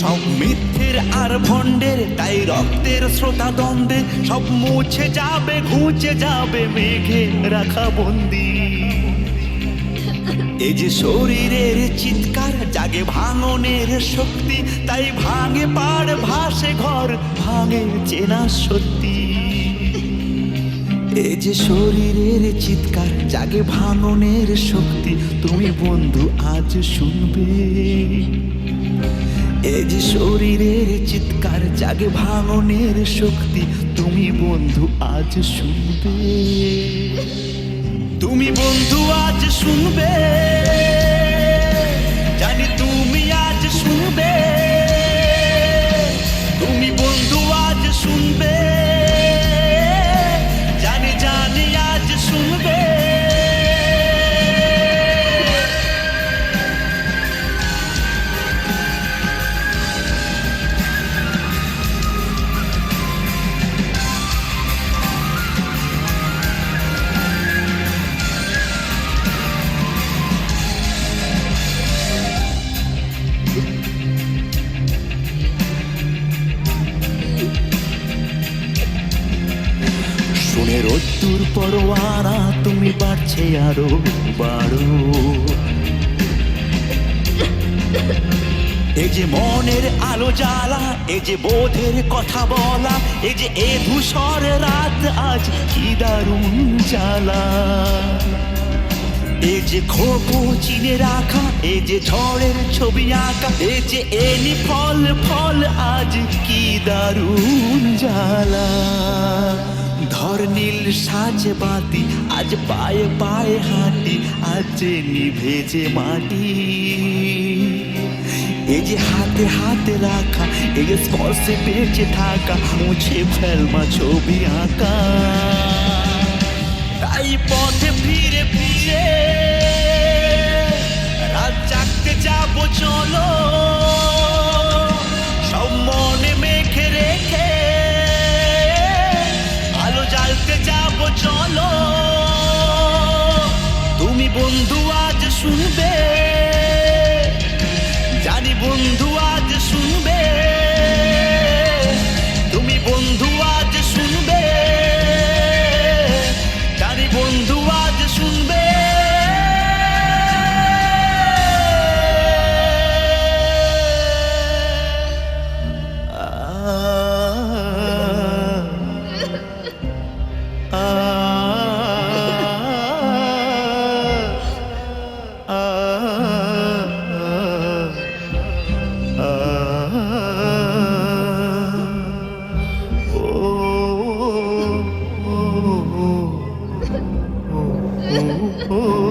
সব মিথ্যের আর ভণ্ডের, তাই রক্তের শ্রোতা দ্বন্দ্বে সব মুছে যাবে, ঘুচে যাবে মেঘে রাখা বন্দি। এই যে শরীরের চিৎকার, জাগে ভাঙনের শক্তি, তাই ভাঙে পাড় ভাসে ঘর, ভাঙে চেনা সত্যি। এই যে শরীরের চিৎকার, জাগে ভাঙনের শক্তি, তুমি বন্ধু আজ শুনবে। এই যে শরীরের চিৎকার, জাগে ভাঙনের শক্তি, তুমি বন্ধু আজ শুনবে। তুমি বন্ধু আজ শুনবে। শুনে রোদ্দুর পরোয়ানা তুমি বাড়ছে আরও বাড়ো। এই যে মনের আলো জ্বালা এই যে বোধের কথা বলা এই যে এ ধূসর রাত আজ কি দারুণ জ্বালা। এই যে খোকো চিনে রাখা, এই যে ঝড়ের ছবি আঁকা, এই যে এনি ফল ফল আজ কি দারুণ জ্বালা। ধর নীল সাজে বাতি, আজ পায়ে পায়ে হাঁটি, আজ নিভেছে মাটি। এই যে হাতে হাতে রাখা, এই যে স্পর্শে বেঁচে থাকা, মুছে ফেলমা ছবি আঁকা। তাই পথে ফিরে ফিরে বন্ধু আজ শুনবে। 哦。